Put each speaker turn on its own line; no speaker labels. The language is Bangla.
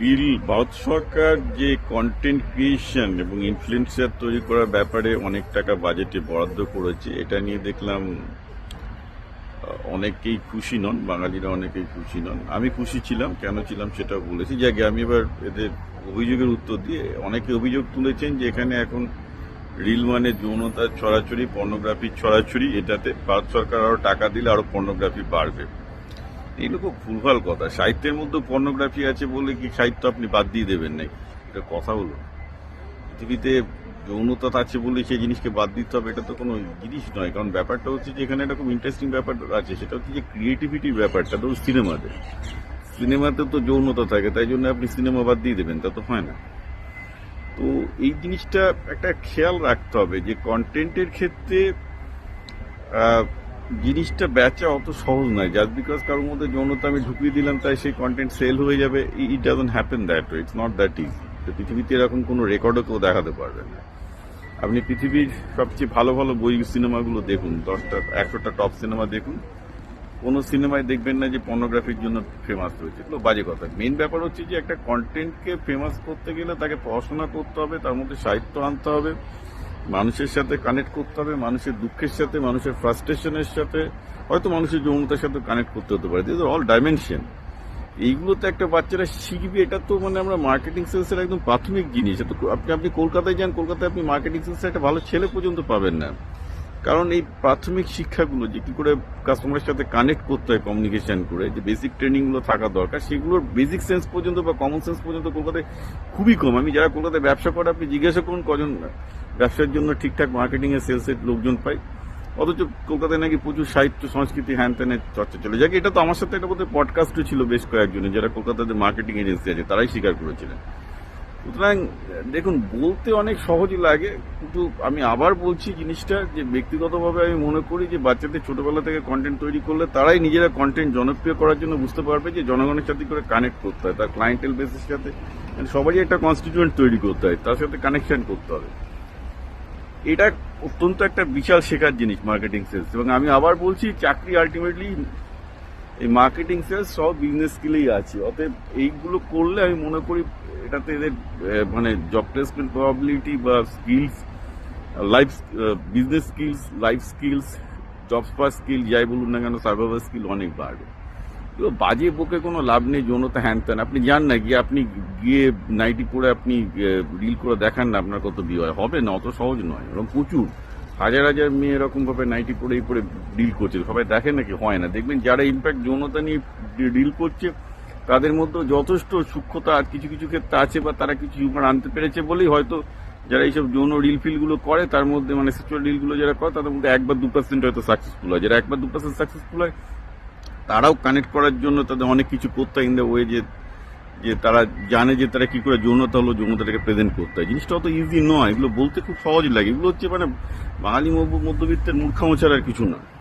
বিল, ভারত সরকার যে কন্টেন্ট ক্রিয়েশন এবং ইনফ্লুয়েন্সার তৈরি করার ব্যাপারে অনেক টাকা বাজেটে বরাদ্দ করেছে, এটা নিয়ে দেখলাম অনেকেই খুশি নন, বাঙালিরা অনেকেই খুশি নন। আমি খুশি ছিলাম, কেন ছিলাম সেটা বলেছি। যাকে, আমি এবার এদের অভিযোগের উত্তর দিয়ে, অনেকে অভিযোগ তুলেছেন যে এখানে এখন রিল মানে যৌনতার ছড়াছড়ি পর্নোগ্রাফির ছড়াছড়ি, এটাতে ভারত সরকার আরও টাকা দিলে আরও পর্নোগ্রাফি বাড়বে। এগুলো খুব ভুলভাল কথা। সাহিত্যের মধ্যে পর্নোগ্রাফি আছে বলে কি সাহিত্য আপনি বাদ দিয়ে দেবেন নাকি এটা কথা হলো। পৃথিবীতে যৌনতা আছে বলে সেই জিনিসকে বাদ দিতে হবে, এটা তো কোনো জিনিস নয়। কারণ ব্যাপারটা হচ্ছে যে এখানে একটা খুব ইন্টারেস্টিং ব্যাপার আছে, সেটা হচ্ছে যে ক্রিয়েটিভিটির ব্যাপারটা তো সিনেমাতে। সিনেমাতে তো যৌনতা থাকে, তাই জন্য আপনি সিনেমা বাদ দিয়ে দেবেন, তা তো হয় না। তো এই জিনিসটা একটা খেয়াল রাখতে হবে যে কন্টেন্টের ক্ষেত্রে জিনিসটা বেচা অত সহজ নয়। জাস্ট বিকজ কারোর মধ্যে যৌনতা আমি ঢুকিয়ে দিলাম, তাই সেই কন্টেন্ট সেল হয়ে যাবে। It doesn't happen that it's not that easy তো পৃথিবীতে এরকম কোনো রেকর্ডও কেউ দেখাতে পারবে না। আপনি পৃথিবীর সবচেয়ে ভালো ভালো বই সিনেমাগুলো দেখুন, দশটা, একশোটা টপ সিনেমা দেখুন। কোনো সিনেমায় দেখবেন না যে পর্নোগ্রাফির জন্য ফেমাস হয়েছে এগুলো বাজে কথা। মেন ব্যাপার হচ্ছে যে একটা কন্টেন্টকে ফেমাস করতে গেলে তাকে পড়াশোনা করতে হবে, তার মধ্যে সাহিত্য আনতে হবে। মানুষের সাথে কানেক্ট করতে হবে, মানুষের দুঃখের সাথে, মানুষের ফ্রাস্ট্রেশনের সাথে, হয়তো মানুষের যৌনতার সাথে কানেক্ট করতে হতে পারে। দিস অল ডাইমেনশন এইগুলোতে একটা বাচ্চারা শিখবে, এটা তো মানে আমরা মার্কেটিং সেলসের একদম প্রাথমিক জিনিস। আপনি আপনি কলকাতায় যান, কলকাতায় আপনি মার্কেটিং সেলসের একটা ভালো ছেলে পর্যন্ত পাবেন না। কারণ এই প্রাথমিক শিক্ষাগুলো যে কি করে কাস্টমারের সাথে কানেক্ট করতে হয় কমিউনিকেশন করে, যে বেসিক ট্রেনিংগুলো থাকা দরকার, সেগুলোর বেসিক সেন্স পর্যন্ত বা কমন সেন্স পর্যন্ত কলকাতায় খুবই কম। আমি যারা কলকাতায় ব্যবসা করে, আপনি জিজ্ঞাসা করুন কজন ব্যবসার জন্য ঠিকঠাক মার্কেটিং এর সেলস এর লোকজন পাই অথচ কলকাতায় নাকি প্রচুর সাহিত্য, সংস্কৃতি হ্যান ত্যানের চর্চা চলে। যাকে, এটা তো আমার সাথে একটা বোধহয় পডকাস্টও ছিল বেশ কয়েকজনের, যারা কলকাতাতে মার্কেটিং এজেন্সি আছে, তারাই স্বীকার করেছিলেন। সুতরাং, দেখুন, বলতে অনেক সহজই লাগে, কিন্তু আমি আবার বলছি জিনিসটা যে ব্যক্তিগতভাবে আমি মনে করি যে বাচ্চাদের ছোটবেলা থেকে কন্টেন্ট তৈরি করলে তারাই নিজেরা কন্টেন্ট জনপ্রিয় করার জন্য বুঝতে পারবে যে জনগণের সাথে করে কানেক্ট করতে হয়, তার ক্লায়েন্টেল বেসের সাথে। মানে সবারই একটা কনস্টিটিউয়েন্ট তৈরি করতে হয়, তার সাথে কানেকশন করতে হবে। এটা অত্যন্ত একটা বিশাল শেখার জিনিস মার্কেটিং সেলস এবং আমি আবার বলছি, চাকরি আলটিমেটলি এই মার্কেটিং সেলস সব বিজনেস স্কিলেই আছে। অতএব এইগুলো করলে আমি মনে করি এটাতে এদের মানে জব প্লেসমেন্ট প্রবাবিলিটি বা skills life business skills life skills job per skill যাই বলুন না কেন সার্ভাইভার স্কিল অনেক বাড়বে। এগুলো বাজে বকে কোনো লাভ নেই, যৌনতা হ্যান ত্যান। আপনি যান না, গিয়ে আপনি গিয়ে নাইটি পরে আপনি রিল করে দেখান না আপনার কত বিয়ে হবে না, অত সহজ নয় এরকম প্রচুর। হাজার হাজার মেয়ে এরকম ভাবে নাইটি পরে পরে ডিল করছে সবাই দেখে নাকি হয় না। দেখবেন যারা ইনফ্যাক্ট যৌনতা নিয়ে ডিল করছে, তাদের মধ্যে যথেষ্ট সূক্ষ্মতা আর কিছু কিছু ক্ষেত্রে আছে বা তারা কিছু হিউমার আনতে পেরেছে বলেই হয়তো যারা এইসব যৌন রিল ফিলগুলো করে, তার মধ্যে মানে সেচুয়াল ডিলগুলো যারা করে, তাদের মধ্যে একবার দু পার্সেন্ট হয়তো সাকসেসফুল হয়। যারা একবার দু পার্সেন্ট সাকসেসফুল হয়, তারাও কানেক্ট করার জন্য তাদের অনেক কিছু করতে ইন দ্য ওয়ে যে যে তারা জানে যে তারা কি করে যৌনতা হলো, যৌনতাটাকে প্রেজেন্ট করতে হয়। জিনিসটা অত ইজি নয়। এগুলো বলতে খুব সহজ লাগে। এগুলো হচ্ছে মানে বাঙালি মধ্য- মধ্যবিত্তের মূর্খামো ছাড়া আর কিছু না।